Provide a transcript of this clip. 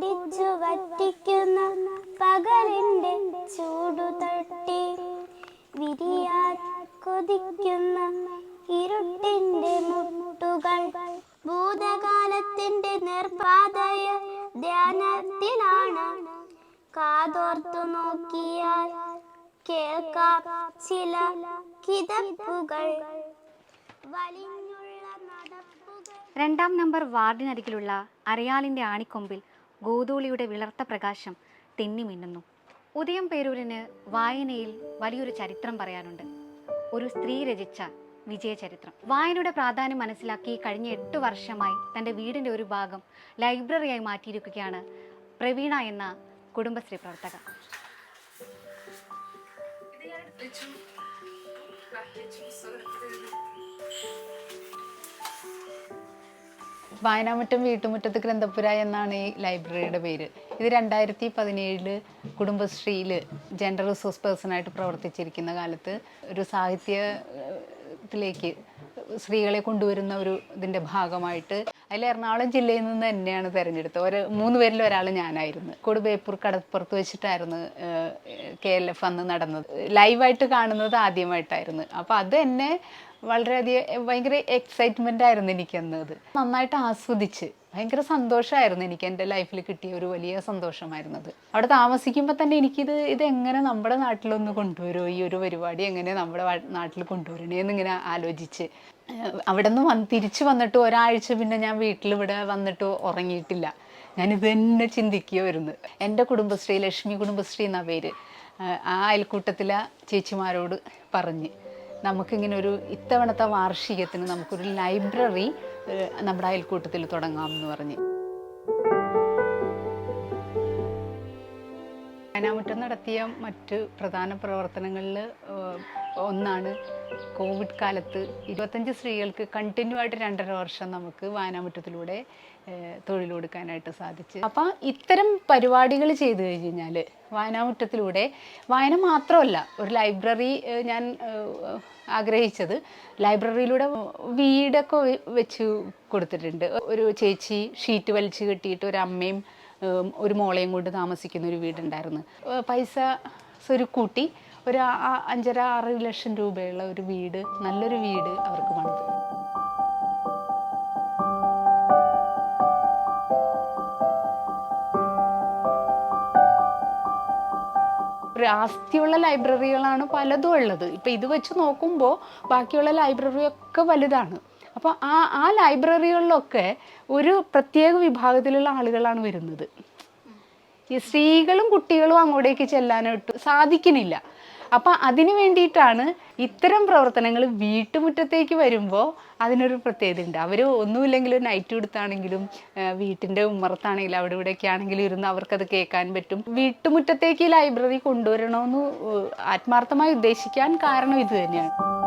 കുടിച്ചു വറ്റിക്കുന്ന പകലിന്റെ ചൂടു തട്ടി വിരിയാൻ കൊതിക്കുന്ന ഇരുട്ടിന്റെ മുട്ടുകൾ ഭൂതകാലത്തിന്റെ നിർപാതയ ധ്യാനത്തിലാണ് കാതോർത്തു നോക്കിയാൽ കേൾക്കാം ചില കിതപ്പുകൾ. വലിഞ്ഞുള്ള രണ്ടാം നമ്പർ വാർഡിനരികിലുള്ള അരയാലിന്റെ ആണിക്കൊമ്പിൽ ഗോതൂളിയുടെ വിളർത്ത പ്രകാശം തെന്നി മിന്നുന്നു. ഉദയം പേരൂരിന് വായനയിൽ വലിയൊരു ചരിത്രം പറയാനുണ്ട്. ഒരു സ്ത്രീ രചിച്ച വിജയചരിത്രം വായനയുടെ പ്രാധാന്യം മനസ്സിലാക്കി കഴിഞ്ഞ എട്ട് വർഷമായി തന്റെ വീടിന്റെ ഒരു ഭാഗം ലൈബ്രറിയായി മാറ്റിയിരിക്കുകയാണ് പ്രവീണ എന്ന കുടുംബശ്രീ പ്രവർത്തക വായനാമുറ്റം വീട്ടുമുറ്റത്ത് ഗ്രന്ഥപുര എന്നാണ് ഈ ലൈബ്രറിയുടെ പേര്. ഇത് രണ്ടായിരത്തി പതിനേഴിൽ കുടുംബശ്രീയിൽ ജെൻഡർ റിസോഴ്സ് പേഴ്സൺ ആയിട്ട് പ്രവർത്തിച്ചിരിക്കുന്ന കാലത്ത് ഒരു സാഹിത്യത്തിലേക്ക് സ്ത്രീകളെ കൊണ്ടുവരുന്ന ഒരു ഇതിന്റെ ഭാഗമായിട്ട് അതിൽ എറണാകുളം ജില്ലയിൽ നിന്ന് തന്നെയാണ് തിരഞ്ഞെടുത്തത്. ഒരു മൂന്ന് പേരിൽ ഒരാൾ ഞാനായിരുന്നു. കൊടുബേപ്പൂർ കടപ്പുറത്ത് വെച്ചിട്ടായിരുന്നു കെ എൽ എഫ് അന്ന് നടന്നത്. ലൈവായിട്ട് കാണുന്നത് ആദ്യമായിട്ടായിരുന്നു. അപ്പോൾ അത് എന്നെ വളരെയധികം ഭയങ്കര എക്സൈറ്റ്മെന്റ് ആയിരുന്നു എനിക്ക് അത് നന്നായിട്ട് ആസ്വദിച്ച് ഭയങ്കര സന്തോഷമായിരുന്നു എനിക്ക് എന്റെ ലൈഫിൽ കിട്ടിയ ഒരു വലിയ സന്തോഷമായിരുന്നത്. അവിടെ താമസിക്കുമ്പോൾ തന്നെ എനിക്കിത് ഇത് എങ്ങനെ നമ്മുടെ നാട്ടിലൊന്ന് കൊണ്ടുവരുമോ ഈ ഒരു പരിപാടി എങ്ങനെ നമ്മുടെ നാട്ടിൽ കൊണ്ടുവരണേ എന്നിങ്ങനെ ആലോചിച്ച് അവിടെ നിന്ന് വന്ന് തിരിച്ച് വന്നിട്ട് ഒരാഴ്ച പിന്നെ ഞാൻ വീട്ടിൽ ഇവിടെ വന്നിട്ട് ഉറങ്ങിയിട്ടില്ല. ഞാനിത് തന്നെ ചിന്തിക്കുമായിരുന്നു എന്റെ കുടുംബശ്രീ ലക്ഷ്മി കുടുംബശ്രീ എന്ന പേര്. ആ അയൽക്കൂട്ടത്തിലെ ചേച്ചിമാരോട് പറഞ്ഞ് നമുക്കിങ്ങനെ ഒരു ഇത്തവണത്തെ വാർഷികത്തിന് നമുക്കൊരു ലൈബ്രറി നമ്മുടെ അയൽക്കൂട്ടത്തിൽ തുടങ്ങാം എന്ന് പറഞ്ഞ്. വയനാമുറ്റം നടത്തിയ മറ്റ് പ്രധാന പ്രവർത്തനങ്ങളിൽ ഒന്നാണ് കോവിഡ് കാലത്ത് ഇരുപത്തഞ്ച് സ്ത്രീകൾക്ക് കണ്ടിന്യൂ ആയിട്ട് രണ്ടര വർഷം നമുക്ക് വായനാമുറ്റത്തിലൂടെ തൊഴിൽ കൊടുക്കാനായിട്ട് സാധിച്ചു. അപ്പം ഇത്തരം പരിപാടികൾ ചെയ്തു കഴിഞ്ഞാൽ വായനാമുറ്റത്തിലൂടെ വായന മാത്രമല്ല ഒരു ലൈബ്രറി ഞാൻ ആഗ്രഹിച്ചത് ലൈബ്രറിയിലൂടെ വീടൊക്കെ വെച്ച് കൊടുത്തിട്ടുണ്ട്. ഒരു ചേച്ചി ഷീറ്റ് വലിച്ചു കെട്ടിയിട്ട് ഒരു അമ്മയും ഒരു മോളെയും കൊണ്ട് താമസിക്കുന്ന ഒരു വീടുണ്ടായിരുന്നു. പൈസ സ്വരുക്കൂട്ടി ഒരു അഞ്ചര ആറ് ലക്ഷം രൂപയുള്ള ഒരു വീട് നല്ലൊരു വീട് അവർക്ക് പണിത് ആസ്തിയുള്ള ലൈബ്രറികളാണ് പലതും ഉള്ളത്. ഇപ്പം ഇത് വെച്ച് നോക്കുമ്പോൾ ബാക്കിയുള്ള ലൈബ്രറിയൊക്കെ വലുതാണ്. അപ്പോൾ ആ ആ ലൈബ്രറികളിലൊക്കെ ഒരു പ്രത്യേക വിഭാഗത്തിലുള്ള ആളുകളാണ് വരുന്നത്. ഈ സ്ത്രീകളും കുട്ടികളും അങ്ങോട്ടേക്ക് ചെല്ലാനായിട്ട് സാധിക്കുന്നില്ല. അപ്പം അതിന് വേണ്ടിയിട്ടാണ് ഇത്തരം പ്രവർത്തനങ്ങൾ വീട്ടുമുറ്റത്തേക്ക് വരുമ്പോൾ അതിനൊരു പ്രത്യേകത ഉണ്ട്. അവർ ഒന്നുമില്ലെങ്കിലും നൈറ്റ് കൊടുത്താണെങ്കിലും വീട്ടിന്റെ ഉമ്മറത്താണെങ്കിലും അവിടെ ഇവിടെയൊക്കെ ആണെങ്കിലും ഇരുന്ന് അവർക്കത് കേൾക്കാൻ പറ്റും. വീട്ടുമുറ്റത്തേക്ക് ലൈബ്രറി കൊണ്ടുവരണമെന്ന് ആത്മാർത്ഥമായി ഉദ്ദേശിക്കാൻ കാരണം ഇത് തന്നെയാണ്.